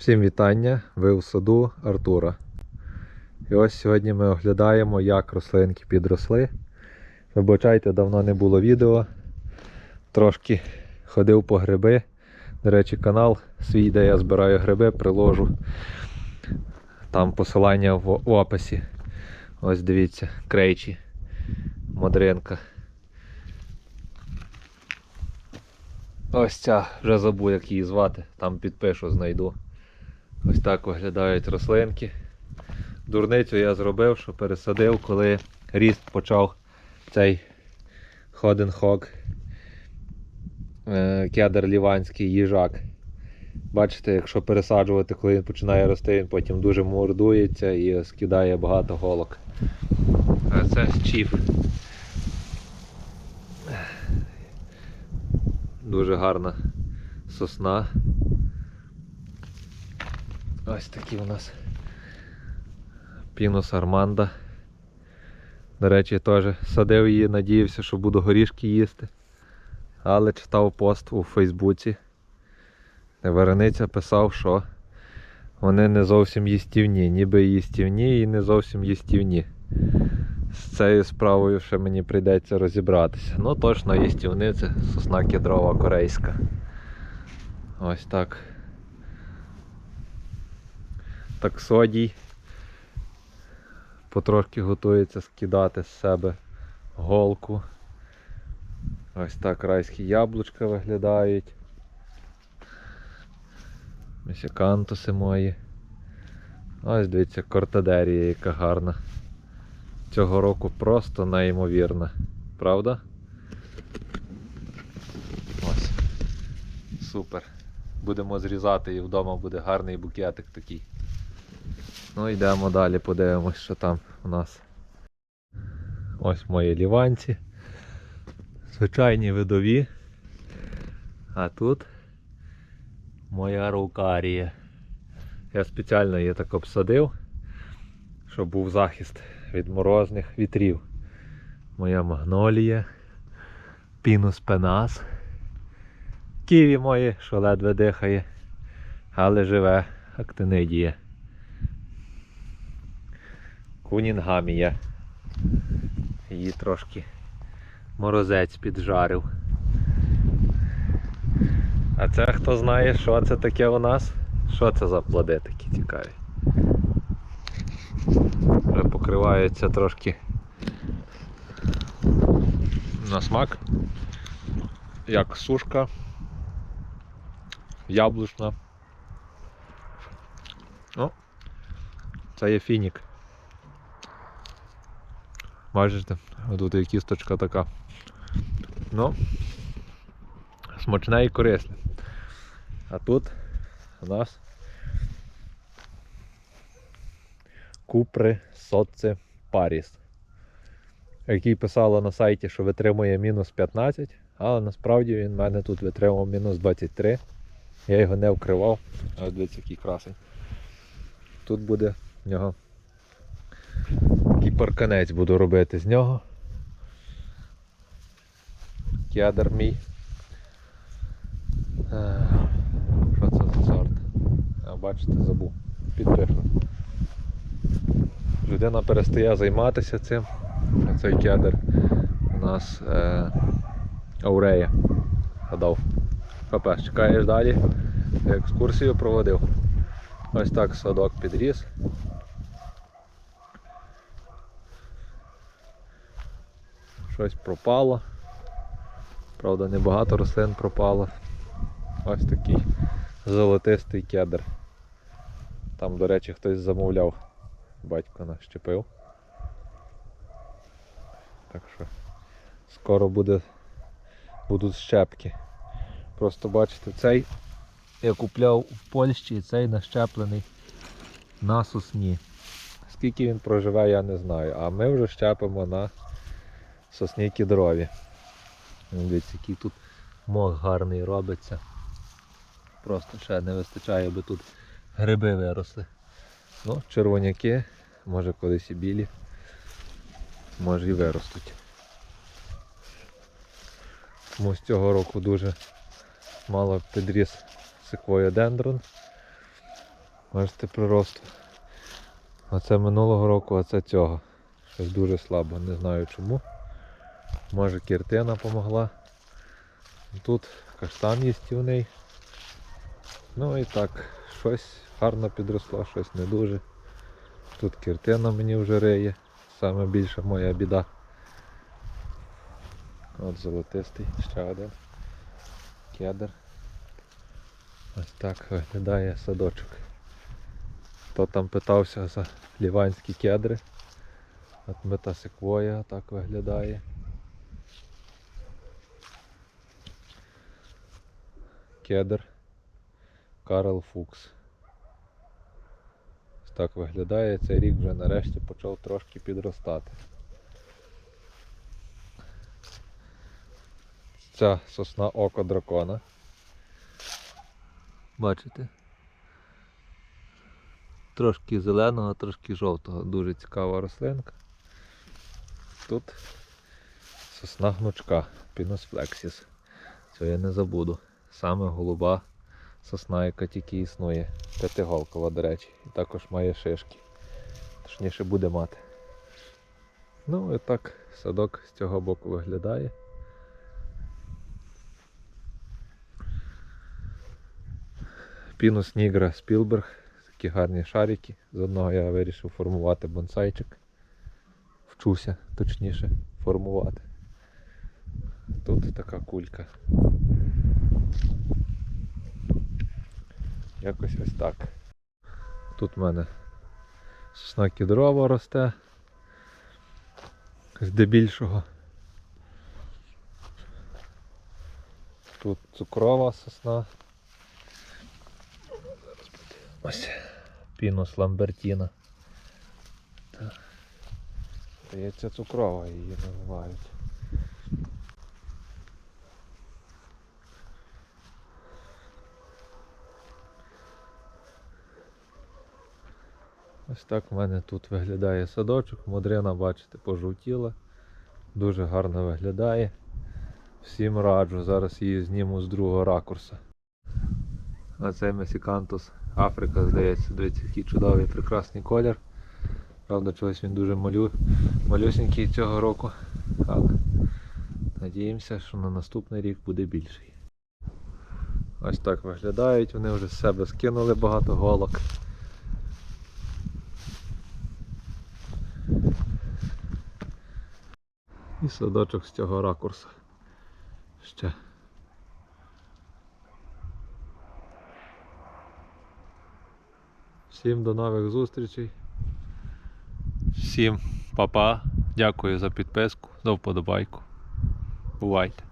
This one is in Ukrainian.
Всім вітання! Ви у саду Артура. І ось сьогодні ми оглядаємо, як рослинки підросли. Вибачайте, давно не було відео. Трошки ходив по гриби. До речі, канал свій, де я збираю гриби, приложу. Там посилання в описі. Ось дивіться, крейчі, модринка. Ось ця, вже забув, як її звати, там підпишу, знайду. Ось так виглядають рослинки. Дурницю я зробив, що пересадив, коли ріст почав цей ходенхок, е, кедр ліванський їжак. Бачите, якщо пересаджувати, коли він починає рости, він потім дуже мордується і скидає багато голок. А це чіф. Дуже гарна сосна. Ось такі у нас Пінус Арманда. До речі, теж садив її, надіявся, що буду горішки їсти. Але читав пост у Фейсбуці. де Варениця писав, що вони не зовсім їстівні, ніби їстівні і не зовсім їстівні. З цією справою ще мені прийдеться розібратися. Ну точно їстівни це сосна кедрова корейська. Ось так. Таксодій. Потрошки готується скидати з себе голку. Ось так райські яблучка виглядають. Ось Місікантуси мої. Ось дивіться, кортадерія, яка гарна. Цього року просто неймовірна. Правда? Ось. Супер. Будемо зрізати і вдома буде гарний букетик такий. Ну йдемо далі, подивимось, що там у нас. Ось мої ліванці. Звичайні видові. А тут моя рукарія. Я спеціально її так обсадив, щоб був захист від морозних вітрів. Моя магнолія, пінус пенас. Ківі мої, що ледве дихає, але живе, актинидія. Кунінгамія. Її трошки морозець піджарив. А це хто знає, що це таке у нас? Що це за плоди такі цікаві? Вже покриваються трошки на смак. Як сушка, яблучна. О, це є фінік. Бачите, тут є кісточка така. Ну, смачне і корисне. А тут у нас купри соци Паріс, який писала на сайті, що витримує мінус 15, але насправді він в мене тут витримав мінус 23. Я його не вкривав. Ось дивіться, який красень. Тут буде в нього парканець буду робити з нього. Кедр мій. Е, Що це за сорт? А, бачите, забув. Підпишу. Людина перестає займатися цим. Цей кедр у нас е, аурея. Гадав. Хопеш, чекаєш далі. Екскурсію проводив. Ось так садок підріс. Щось пропало. Правда, небагато рослин пропало. Ось такий золотистий кедр. Там, до речі, хтось замовляв. Батько нащепив. Так що скоро буде, будуть щепки. Просто бачите, цей я купляв в Польщі і цей нащеплений на сосні. Скільки він проживе, я не знаю. А ми вже щепимо на сосні кідрові. Дивіться, який тут мох гарний робиться. Просто ще не вистачає, аби тут гриби виросли. Ну, червоняки, може колись і білі, може і виростуть. Тому з цього року дуже мало підріс секвоєдендрон. Бачите приросту. Оце минулого року, а це цього. Щось дуже слабо, не знаю чому. Може кіртина помогла. Тут каштан їстівний. Ну і так, щось гарно підросло, щось не дуже. Тут кіртина мені вже риє. Саме більша моя біда. От золотистий, ще один. Кедр. Ось так виглядає садочок. Хто там питався за ліванські кедри. От метасеквоя так виглядає. Кедр Карл Фукс. Ось так виглядає. Цей рік вже нарешті почав трошки підростати. Ця сосна око дракона. Бачите? Трошки зеленого, трошки жовтого. Дуже цікава рослинка. Тут сосна гнучка, Pinus Цього я не забуду. Саме голуба сосна, яка тільки існує. П'ятиголкова, до речі. І також має шишки. Точніше буде мати. Ну і так садок з цього боку виглядає. Пінус Нігра Спілберг. Такі гарні шарики. З одного я вирішив формувати бонсайчик. Вчуся, точніше, формувати. Тут така кулька. Якось ось так. Тут в мене сосна кідрова росте. Здебільшого. Тут цукрова сосна. Ось пінус ламбертіна. Здається, цукрова її називають. Ось так в мене тут виглядає садочок. Модрина, бачите, пожовтіла. Дуже гарно виглядає. Всім раджу, зараз її зніму з другого ракурсу. А це Месікантус Африка, здається, дивіться, який чудовий прекрасний колір. Правда, чогось він дуже малю, малюсенький цього року. Але надіємося, що на наступний рік буде більший. Ось так виглядають, вони вже з себе скинули багато голок. І садочок з цього ракурсу. Ще. Всім до нових зустрічей. Всім па-па. Дякую за підписку, за вподобайку. Бувайте.